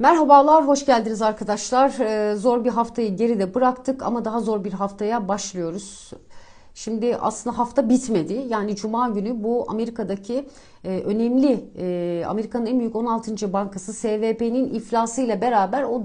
Merhabalar, hoş geldiniz arkadaşlar. Ee, zor bir haftayı geride bıraktık ama daha zor bir haftaya başlıyoruz. Şimdi aslında hafta bitmedi. Yani Cuma günü bu Amerika'daki e, önemli, e, Amerika'nın en büyük 16. bankası SVP'nin iflasıyla beraber o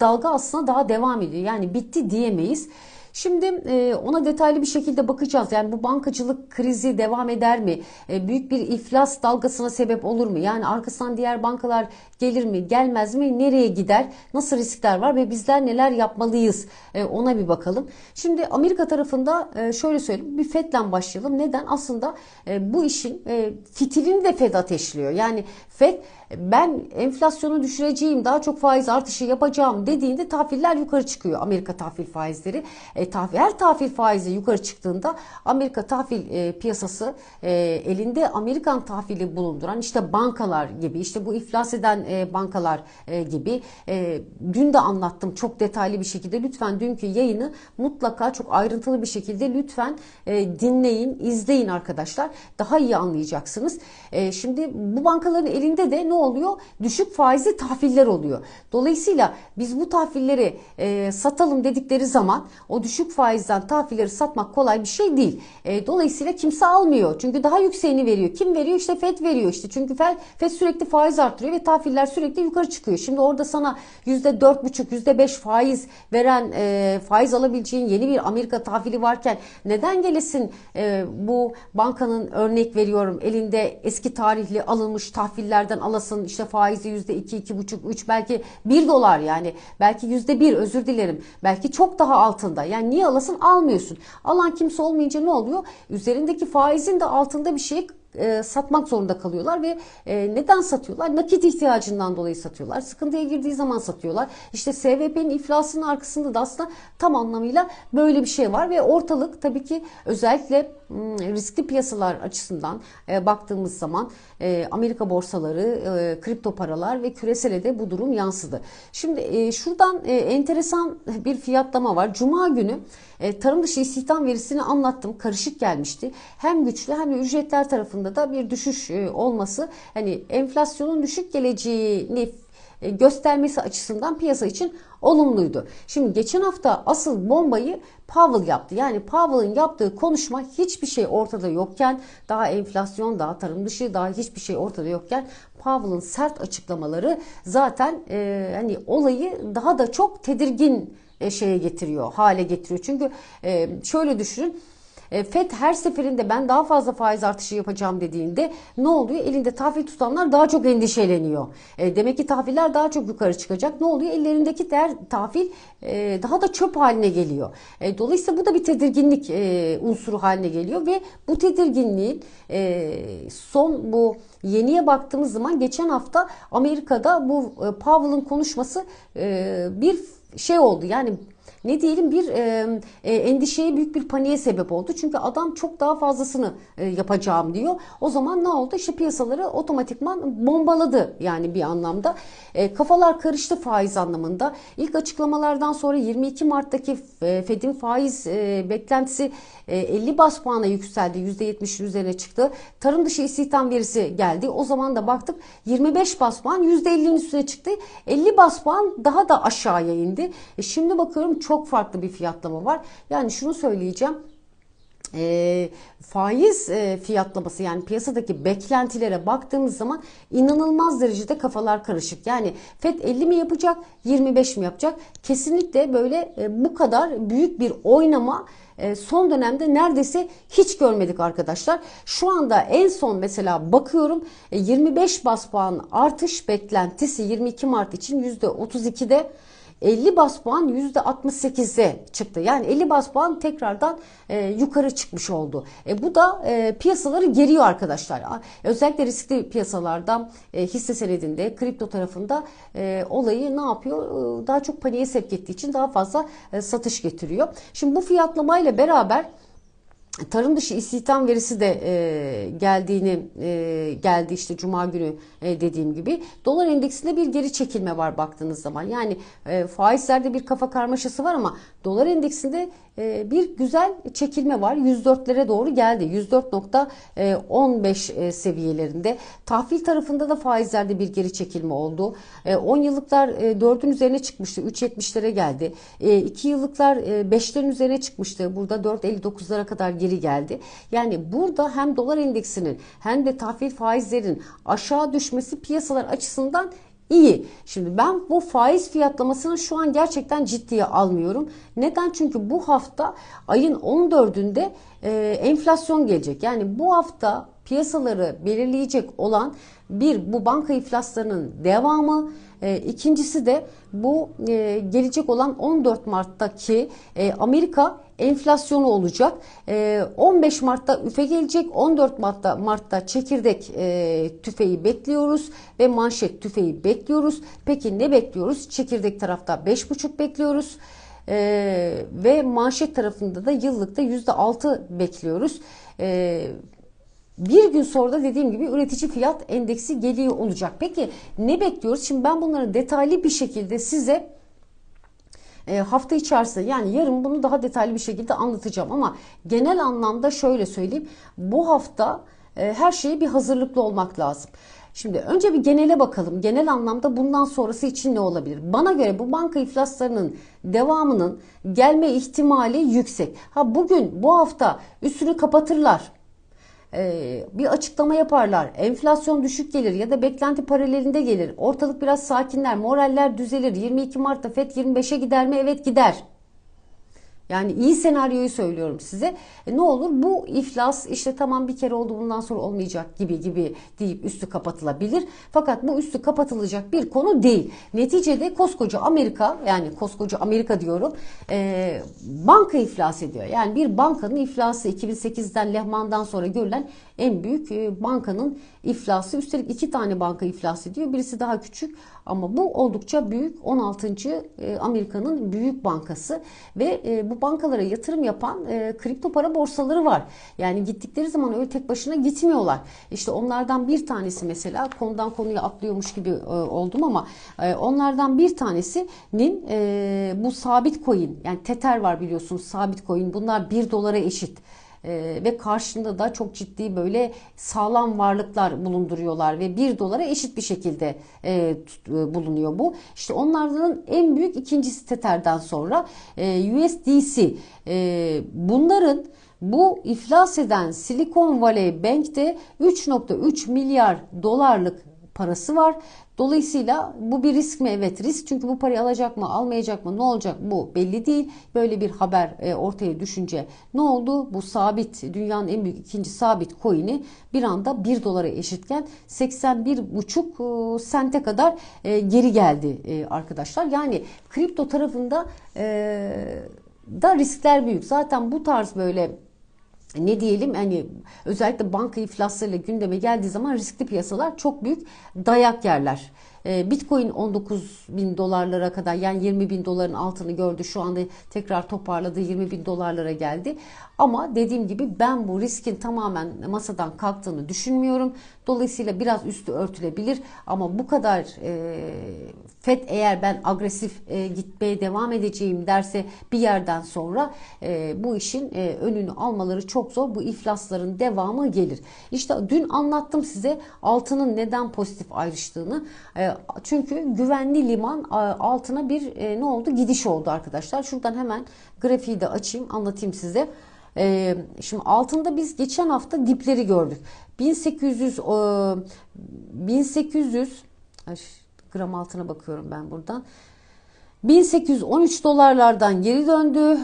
dalga aslında daha devam ediyor. Yani bitti diyemeyiz. Şimdi e, ona detaylı bir şekilde bakacağız. Yani bu bankacılık krizi devam eder mi? E, büyük bir iflas dalgasına sebep olur mu? Yani arkasından diğer bankalar gelir mi, gelmez mi? Nereye gider? Nasıl riskler var ve bizler neler yapmalıyız? E, ona bir bakalım. Şimdi Amerika tarafında şöyle söyleyeyim. Bir FED'den başlayalım. Neden? Aslında bu işin fitilini de FED ateşliyor. Yani FED ben enflasyonu düşüreceğim, daha çok faiz artışı yapacağım dediğinde tahviller yukarı çıkıyor. Amerika tahvil faizleri. E, tahvil, her tahvil faizi yukarı çıktığında Amerika tahvil e, piyasası e, elinde Amerikan tahvili bulunduran işte bankalar gibi, işte bu iflas eden e, bankalar e, gibi. E, dün de anlattım çok detaylı bir şekilde. Lütfen dünkü yayını mutlaka çok ayrıntılı bir şekilde lütfen e, dinleyin, izleyin arkadaşlar. Daha iyi anlayacaksınız. E, şimdi bu bankaların elinde de ne oluyor? Düşük faizli tahviller oluyor. Dolayısıyla biz bu tahvilleri e, satalım dedikleri zaman o düşük faizden tahvilleri satmak kolay bir şey değil. E, dolayısıyla kimse almıyor. Çünkü daha yükseğini veriyor. Kim veriyor? İşte FED veriyor işte. Çünkü FED, FED sürekli faiz artırıyor ve tahviller sürekli yukarı çıkıyor. Şimdi orada sana %4,5, %5 faiz veren e, faiz alabileceğin yeni bir Amerika tahvili varken neden gelesin e, bu bankanın örnek veriyorum elinde eski tarihli alınmış tahvillerden alasın almasın işte faizi yüzde iki, iki buçuk, üç belki bir dolar yani belki yüzde bir özür dilerim belki çok daha altında yani niye alasın almıyorsun alan kimse olmayınca ne oluyor üzerindeki faizin de altında bir şey e, satmak zorunda kalıyorlar ve e, neden satıyorlar? Nakit ihtiyacından dolayı satıyorlar. Sıkıntıya girdiği zaman satıyorlar. İşte SVP'nin iflasının arkasında da aslında tam anlamıyla böyle bir şey var ve ortalık tabii ki özellikle hmm, riskli piyasalar açısından e, baktığımız zaman e, Amerika borsaları, e, kripto paralar ve küresele de bu durum yansıdı. Şimdi e, şuradan e, enteresan bir fiyatlama var. Cuma günü tarım dışı istihdam verisini anlattım. Karışık gelmişti. Hem güçlü hem de ücretler tarafında da bir düşüş olması hani enflasyonun düşük geleceğini göstermesi açısından piyasa için olumluydu. Şimdi geçen hafta asıl bombayı Powell yaptı. Yani Powell'ın yaptığı konuşma hiçbir şey ortada yokken daha enflasyon daha tarım dışı daha hiçbir şey ortada yokken Powell'ın sert açıklamaları zaten e, hani olayı daha da çok tedirgin e, şeye getiriyor, hale getiriyor. Çünkü e, şöyle düşünün. E, FED her seferinde ben daha fazla faiz artışı yapacağım dediğinde ne oluyor? Elinde tahvil tutanlar daha çok endişeleniyor. Demek ki tahviller daha çok yukarı çıkacak. Ne oluyor? Ellerindeki der, tahvil daha da çöp haline geliyor. Dolayısıyla bu da bir tedirginlik unsuru haline geliyor ve bu tedirginliğin son bu yeniye baktığımız zaman geçen hafta Amerika'da bu Powell'ın konuşması bir şey oldu. Yani ne diyelim bir e, e, endişeye büyük bir paniğe sebep oldu. Çünkü adam çok daha fazlasını e, yapacağım diyor. O zaman ne oldu? İşte piyasaları otomatikman bombaladı yani bir anlamda. E, kafalar karıştı faiz anlamında. İlk açıklamalardan sonra 22 Mart'taki Fed'in faiz e, beklentisi e, 50 bas puana yükseldi. %70'in üzerine çıktı. Tarım dışı istihdam verisi geldi. O zaman da baktık 25 bas puan %50'nin üstüne çıktı. 50 bas puan daha da aşağıya indi. E, şimdi bakıyorum çok çok farklı bir fiyatlama var. Yani şunu söyleyeceğim. E, faiz e, fiyatlaması yani piyasadaki beklentilere baktığımız zaman inanılmaz derecede kafalar karışık. Yani FED 50 mi yapacak 25 mi yapacak? Kesinlikle böyle e, bu kadar büyük bir oynama e, son dönemde neredeyse hiç görmedik arkadaşlar. Şu anda en son mesela bakıyorum 25 e, bas puan artış beklentisi 22 Mart için %32'de 50 bas puan %68'e çıktı. Yani 50 bas puan tekrardan e, yukarı çıkmış oldu. E, bu da e, piyasaları geriyor arkadaşlar. Özellikle riskli piyasalarda e, hisse senedinde, kripto tarafında e, olayı ne yapıyor? E, daha çok paniğe sevk ettiği için daha fazla e, satış getiriyor. Şimdi bu fiyatlamayla beraber tarım dışı istihdam verisi de e, geldiğini e, geldi işte cuma günü e, dediğim gibi. Dolar endeksinde bir geri çekilme var baktığınız zaman. Yani e, faizlerde bir kafa karmaşası var ama dolar endeksinde e, bir güzel çekilme var. 104'lere doğru geldi. 104.15 e, seviyelerinde. Tahvil tarafında da faizlerde bir geri çekilme oldu. 10 yıllıklar 4'ün üzerine çıkmıştı. 3.70'lere geldi. 2 yıllıklar 5'lerin üzerine çıkmıştı. Burada 4.59'lara kadar geri geldi. Yani burada hem dolar endeksinin hem de tahvil faizlerin aşağı düşmesi piyasalar açısından iyi. Şimdi ben bu faiz fiyatlamasını şu an gerçekten ciddiye almıyorum. Neden? Çünkü bu hafta ayın 14'ünde e, enflasyon gelecek. Yani bu hafta piyasaları belirleyecek olan bir bu banka iflaslarının devamı, e, ikincisi de bu e, gelecek olan 14 Mart'taki e, Amerika enflasyonu olacak. E, 15 Mart'ta üfe gelecek. 14 Mart'ta Mart'ta çekirdek e, tüfeği bekliyoruz ve manşet tüfeği bekliyoruz. Peki ne bekliyoruz? Çekirdek tarafta 5,5 bekliyoruz. Ee, ve manşet tarafında da yıllıkta %6 bekliyoruz. Ee, bir gün sonra da dediğim gibi üretici fiyat endeksi geliyor olacak. Peki ne bekliyoruz? Şimdi ben bunları detaylı bir şekilde size e, hafta içerisinde yani yarın bunu daha detaylı bir şekilde anlatacağım ama genel anlamda şöyle söyleyeyim. Bu hafta e, her şeye bir hazırlıklı olmak lazım. Şimdi önce bir genele bakalım. Genel anlamda bundan sonrası için ne olabilir? Bana göre bu banka iflaslarının devamının gelme ihtimali yüksek. Ha bugün bu hafta üstünü kapatırlar bir açıklama yaparlar. Enflasyon düşük gelir ya da beklenti paralelinde gelir. Ortalık biraz sakinler, moraller düzelir. 22 Mart'ta FED 25'e gider mi? Evet gider. Yani iyi senaryoyu söylüyorum size. E ne olur bu iflas işte tamam bir kere oldu bundan sonra olmayacak gibi gibi deyip üstü kapatılabilir. Fakat bu üstü kapatılacak bir konu değil. Neticede koskoca Amerika yani koskoca Amerika diyorum e, banka iflas ediyor. Yani bir bankanın iflası 2008'den Lehman'dan sonra görülen en büyük e, bankanın iflası. Üstelik iki tane banka iflas ediyor. Birisi daha küçük ama bu oldukça büyük 16. E, Amerika'nın büyük bankası ve e, bu bankalara yatırım yapan kripto para borsaları var. Yani gittikleri zaman öyle tek başına gitmiyorlar. İşte onlardan bir tanesi mesela konudan konuya atlıyormuş gibi oldum ama onlardan bir tanesinin bu sabit coin yani Tether var biliyorsunuz sabit coin bunlar 1 dolara eşit e, ve karşında da çok ciddi böyle sağlam varlıklar bulunduruyorlar ve 1 dolara eşit bir şekilde e, e, bulunuyor bu. İşte onlardan en büyük ikincisi Tether'den sonra e, USDC. E, bunların bu iflas eden Silicon Valley Bank'te 3.3 milyar dolarlık parası var Dolayısıyla bu bir risk mi? Evet risk. Çünkü bu parayı alacak mı, almayacak mı, ne olacak bu belli değil. Böyle bir haber e, ortaya düşünce ne oldu? Bu sabit, dünyanın en büyük ikinci sabit coin'i bir anda 1 dolara eşitken 81,5 e, sente kadar e, geri geldi arkadaşlar. Yani kripto tarafında da riskler büyük. Zaten bu tarz böyle ne diyelim hani özellikle banka iflaslarıyla gündeme geldiği zaman riskli piyasalar çok büyük dayak yerler. Ee, Bitcoin 19 bin dolarlara kadar yani 20 bin doların altını gördü. Şu anda tekrar toparladı 20 bin dolarlara geldi. Ama dediğim gibi ben bu riskin tamamen masadan kalktığını düşünmüyorum. Dolayısıyla biraz üstü örtülebilir ama bu kadar e, FED eğer ben agresif e, gitmeye devam edeceğim derse bir yerden sonra e, bu işin e, önünü almaları çok zor. Bu iflasların devamı gelir. İşte dün anlattım size altının neden pozitif ayrıştığını. E, çünkü güvenli liman altına bir e, ne oldu? Gidiş oldu arkadaşlar. Şuradan hemen grafiği de açayım anlatayım size. E, şimdi altında biz geçen hafta dipleri gördük. 1800 1800 gram altına bakıyorum ben buradan. 1813 dolarlardan geri döndü.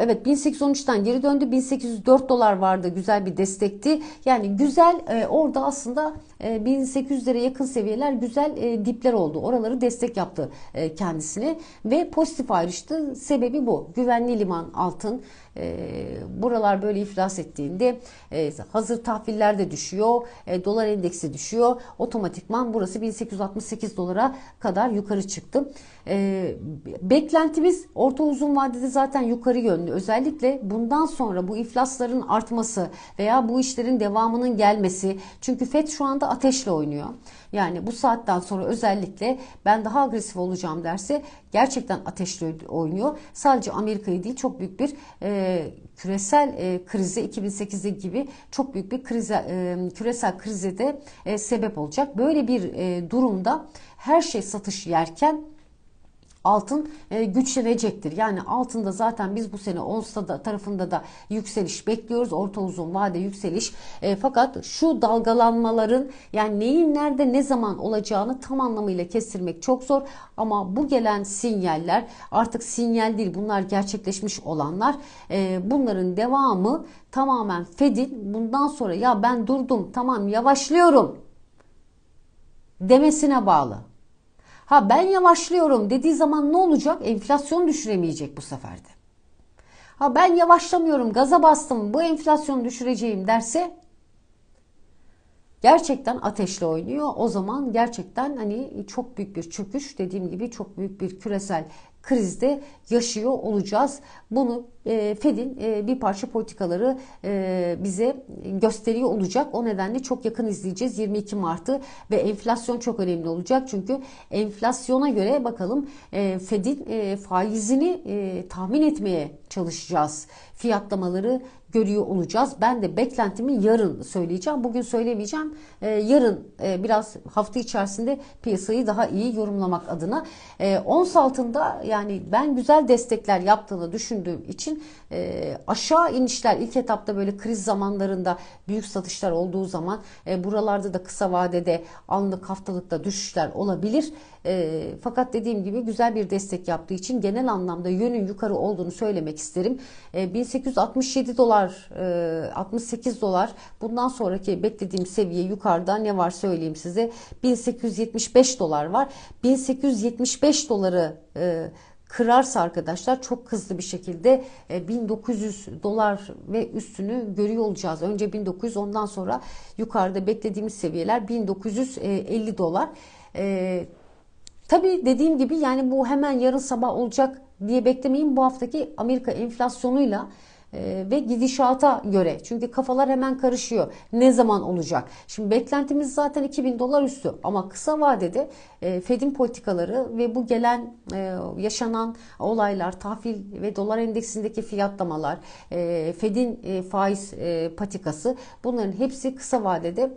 Evet 1813'ten geri döndü. 1804 dolar vardı. Güzel bir destekti. Yani güzel e, orada aslında e, 1800'lere yakın seviyeler güzel e, dipler oldu. Oraları destek yaptı e, kendisine ve pozitif ayrıştı. Sebebi bu. Güvenli liman altın e, buralar böyle iflas ettiğinde e, hazır tahviller de düşüyor. E, dolar endeksi düşüyor. Otomatikman burası 1868 dolara kadar yukarı çıktı. E, beklentimiz orta uzun vadede zaten yukarı yönlü. Özellikle bundan sonra bu iflasların artması veya bu işlerin devamının gelmesi. Çünkü FED şu anda ateşle oynuyor. Yani bu saatten sonra özellikle ben daha agresif olacağım derse gerçekten ateşle oynuyor. Sadece Amerika'yı değil çok büyük bir e, küresel e, krize 2008'de gibi çok büyük bir krize e, küresel krize de e, sebep olacak. Böyle bir e, durumda her şey satış yerken altın e, güçlenecektir. Yani altında zaten biz bu sene onsta da tarafında da yükseliş bekliyoruz. Orta uzun vade yükseliş. E, fakat şu dalgalanmaların yani neyin nerede ne zaman olacağını tam anlamıyla kestirmek çok zor. Ama bu gelen sinyaller artık sinyal değil bunlar gerçekleşmiş olanlar. E, bunların devamı tamamen Fed'in bundan sonra ya ben durdum tamam yavaşlıyorum demesine bağlı. Ha ben yavaşlıyorum dediği zaman ne olacak? Enflasyon düşüremeyecek bu sefer de. Ha ben yavaşlamıyorum, gaza bastım, bu enflasyonu düşüreceğim derse gerçekten ateşle oynuyor. O zaman gerçekten hani çok büyük bir çöküş dediğim gibi çok büyük bir küresel krizde yaşıyor olacağız. Bunu e, Fed'in e, bir parça politikaları e, bize gösteriyor olacak. O nedenle çok yakın izleyeceğiz 22 Mart'ı ve enflasyon çok önemli olacak. Çünkü enflasyona göre bakalım Fed'in faizini tahmin etmeye çalışacağız. Fiyatlamaları görüyor olacağız. Ben de beklentimi yarın söyleyeceğim. Bugün söylemeyeceğim. Ee, yarın e, biraz hafta içerisinde piyasayı daha iyi yorumlamak adına. E, ons altında yani ben güzel destekler yaptığını düşündüğüm için e, aşağı inişler ilk etapta böyle kriz zamanlarında büyük satışlar olduğu zaman e, buralarda da kısa vadede anlık haftalıkta düşüşler olabilir. E, fakat dediğim gibi güzel bir destek yaptığı için genel anlamda yönün yukarı olduğunu söylemek isterim. E, 1867 dolar, e, 68 dolar bundan sonraki beklediğim seviye yukarıda ne var söyleyeyim size. 1875 dolar var. 1875 doları e, kırarsa arkadaşlar çok hızlı bir şekilde 1900 e, dolar ve üstünü görüyor olacağız. Önce 1900 ondan sonra yukarıda beklediğimiz seviyeler 1950 dolar. E, tabii dediğim gibi yani bu hemen yarın sabah olacak diye beklemeyin. Bu haftaki Amerika enflasyonuyla ee, ve gidişata göre. Çünkü kafalar hemen karışıyor. Ne zaman olacak? Şimdi beklentimiz zaten 2000 dolar üstü ama kısa vadede e, Fed'in politikaları ve bu gelen e, yaşanan olaylar, tahvil ve dolar endeksindeki fiyatlamalar, e, Fed'in faiz patikası bunların hepsi kısa vadede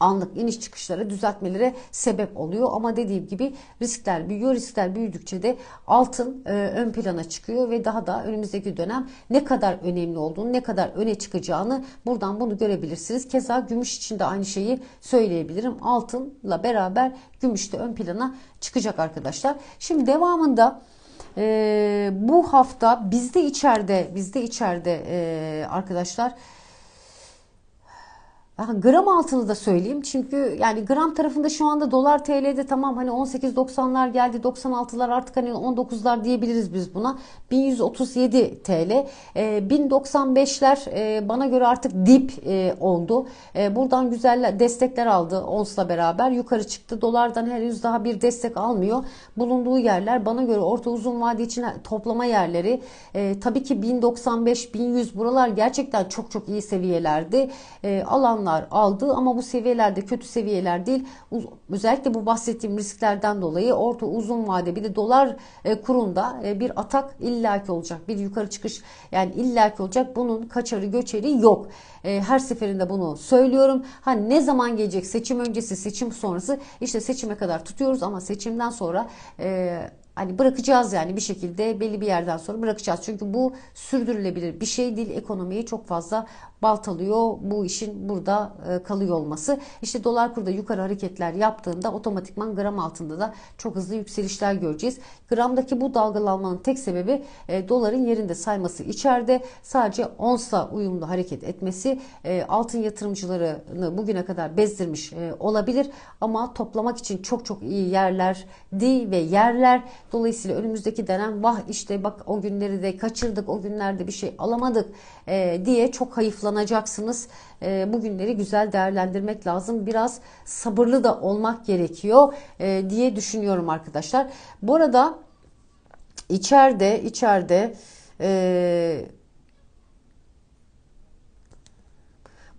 anlık iniş çıkışlara düzeltmelere sebep oluyor. Ama dediğim gibi riskler büyüyor. Riskler büyüdükçe de altın e, ön plana çıkıyor ve daha da önümüzdeki dönem ne kadar önemli olduğunu, ne kadar öne çıkacağını buradan bunu görebilirsiniz. Keza gümüş için de aynı şeyi söyleyebilirim. Altınla beraber gümüş de ön plana çıkacak arkadaşlar. Şimdi devamında e, bu hafta bizde içeride bizde içeride e, arkadaşlar gram altını da söyleyeyim. Çünkü yani gram tarafında şu anda dolar TL'de tamam hani 18.90'lar geldi 96'lar artık hani 19'lar diyebiliriz biz buna. 1137 TL. E, 1095'ler e, bana göre artık dip e, oldu. E, buradan güzel destekler aldı ONS'la beraber yukarı çıktı. Dolardan henüz daha bir destek almıyor. Bulunduğu yerler bana göre orta uzun vade için toplama yerleri. E, tabii ki 1095 1100 buralar gerçekten çok çok iyi seviyelerdi. E, alanlar rakamlar aldı ama bu seviyelerde kötü seviyeler değil. Özellikle bu bahsettiğim risklerden dolayı orta uzun vade bir de dolar e, kurunda e, bir atak illaki olacak. Bir yukarı çıkış yani illaki olacak. Bunun kaçarı göçeri yok. E, her seferinde bunu söylüyorum. Ha ne zaman gelecek seçim öncesi seçim sonrası işte seçime kadar tutuyoruz ama seçimden sonra hani bırakacağız yani bir şekilde belli bir yerden sonra bırakacağız. Çünkü bu sürdürülebilir bir şey değil. Ekonomiyi çok fazla baltalıyor bu işin burada e, kalıyor olması. İşte dolar kurda yukarı hareketler yaptığında otomatikman gram altında da çok hızlı yükselişler göreceğiz. Gramdaki bu dalgalanmanın tek sebebi e, doların yerinde sayması içeride sadece onsla uyumlu hareket etmesi e, altın yatırımcılarını bugüne kadar bezdirmiş olabilir ama toplamak için çok çok iyi yerlerdi ve yerler. Dolayısıyla önümüzdeki dönem vah işte bak o günleri de kaçırdık o günlerde bir şey alamadık diye çok hayıflanabilir zorlanacaksınız. E, ee, bugünleri güzel değerlendirmek lazım. Biraz sabırlı da olmak gerekiyor e, diye düşünüyorum arkadaşlar. Bu arada içeride içeride e,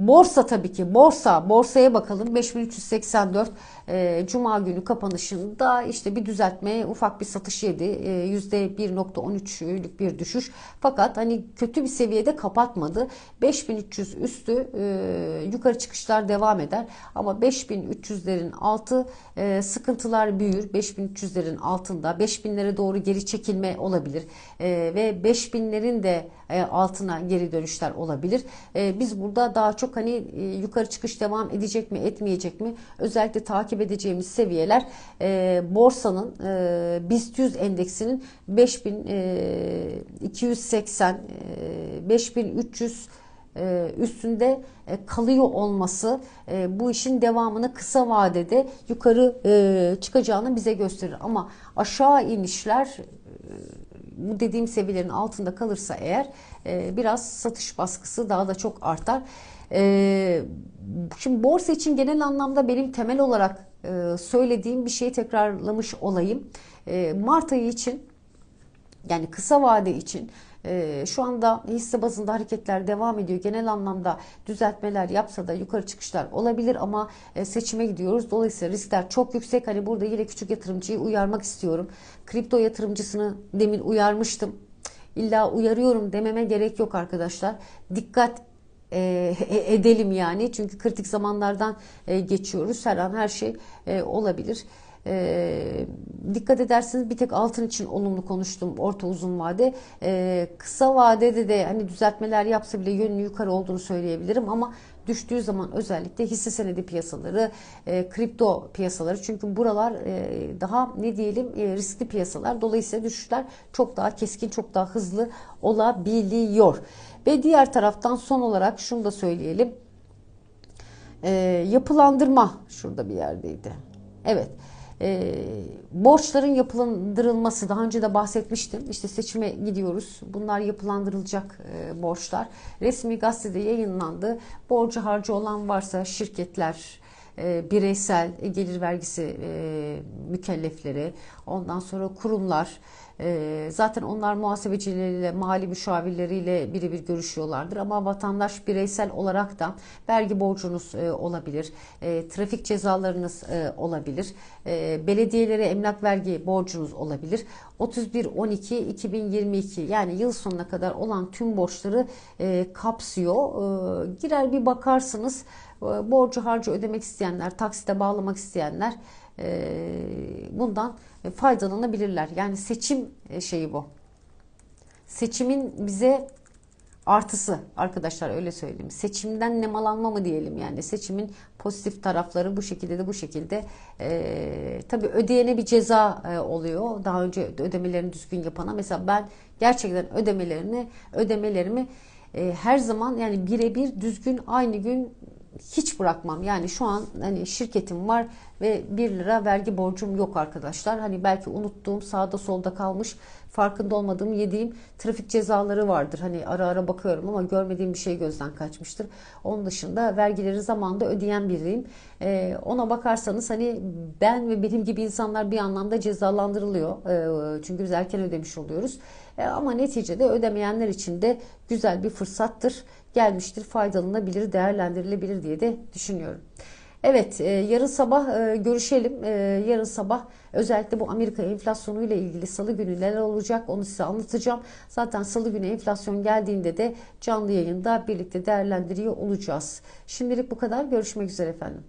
Borsa tabii ki borsa. Borsaya bakalım. 5384 e, Cuma günü kapanışında işte bir düzeltme ufak bir satış yedi. E, %1.13'lük bir düşüş. Fakat hani kötü bir seviyede kapatmadı. 5300 üstü e, yukarı çıkışlar devam eder. Ama 5300'lerin altı e, sıkıntılar büyür. 5300'lerin altında 5000'lere doğru geri çekilme olabilir. E, ve 5000'lerin de altına geri dönüşler olabilir. E, biz burada daha çok hani e, yukarı çıkış devam edecek mi etmeyecek mi özellikle takip edeceğimiz seviyeler borsanın BIST 100 endeksinin 5280 5300 üstünde kalıyor olması bu işin devamını kısa vadede yukarı çıkacağını bize gösterir. Ama aşağı inişler bu dediğim seviyelerin altında kalırsa eğer e, biraz satış baskısı daha da çok artar. E, şimdi borsa için genel anlamda benim temel olarak e, söylediğim bir şeyi tekrarlamış olayım. E, Mart ayı için yani kısa vade için e, şu anda hisse bazında hareketler devam ediyor. Genel anlamda düzeltmeler yapsa da yukarı çıkışlar olabilir ama e, seçime gidiyoruz. Dolayısıyla riskler çok yüksek. Hani burada yine küçük yatırımcıyı uyarmak istiyorum. Kripto yatırımcısını demin uyarmıştım. İlla uyarıyorum dememe gerek yok arkadaşlar. Dikkat e, edelim yani. Çünkü kritik zamanlardan geçiyoruz. Her an her şey e, olabilir. E, dikkat ederseniz bir tek altın için olumlu konuştum orta uzun vade. E, kısa vadede de hani düzeltmeler yapsa bile yönünü yukarı olduğunu söyleyebilirim ama düştüğü zaman özellikle hisse senedi piyasaları, e, kripto piyasaları çünkü buralar e, daha ne diyelim e, riskli piyasalar. Dolayısıyla düşüşler çok daha keskin, çok daha hızlı olabiliyor. Ve diğer taraftan son olarak şunu da söyleyelim. E, yapılandırma şurada bir yerdeydi. Evet e, borçların yapılandırılması daha önce de bahsetmiştim. İşte seçime gidiyoruz. Bunlar yapılandırılacak e, borçlar. Resmi gazetede yayınlandı. Borcu harcı olan varsa şirketler, e, bireysel gelir vergisi e, mükellefleri, ondan sonra kurumlar, ee, zaten onlar muhasebecileriyle, mali müşavirleriyle birebir görüşüyorlardır. Ama vatandaş bireysel olarak da vergi borcunuz e, olabilir, e, trafik cezalarınız e, olabilir, belediyelere emlak vergi borcunuz olabilir. 31-12-2022 yani yıl sonuna kadar olan tüm borçları kapsıyor. Girer bir bakarsınız borcu harcı ödemek isteyenler, taksite bağlamak isteyenler bundan faydalanabilirler. Yani seçim e, şeyi bu. Seçimin bize artısı arkadaşlar öyle söyleyeyim. Seçimden nemalanma mı diyelim yani seçimin pozitif tarafları bu şekilde de bu şekilde e, tabii ödeyene bir ceza e, oluyor. Daha önce ödemelerini düzgün yapana mesela ben gerçekten ödemelerini ödemelerimi e, her zaman yani birebir düzgün aynı gün hiç bırakmam. Yani şu an hani şirketim var ve 1 lira vergi borcum yok arkadaşlar. Hani belki unuttuğum sağda solda kalmış farkında olmadığım yediğim trafik cezaları vardır. Hani ara ara bakıyorum ama görmediğim bir şey gözden kaçmıştır. Onun dışında vergileri zamanında ödeyen biriyim. Ee, ona bakarsanız hani ben ve benim gibi insanlar bir anlamda cezalandırılıyor. Ee, çünkü biz erken ödemiş oluyoruz. Ee, ama neticede ödemeyenler için de güzel bir fırsattır. Gelmiştir, faydalanabilir, değerlendirilebilir diye de düşünüyorum. Evet, e, yarın sabah e, görüşelim. E, yarın sabah özellikle bu Amerika enflasyonu ile ilgili salı günü neler olacak onu size anlatacağım. Zaten salı günü enflasyon geldiğinde de canlı yayında birlikte değerlendiriyor olacağız. Şimdilik bu kadar. Görüşmek üzere efendim.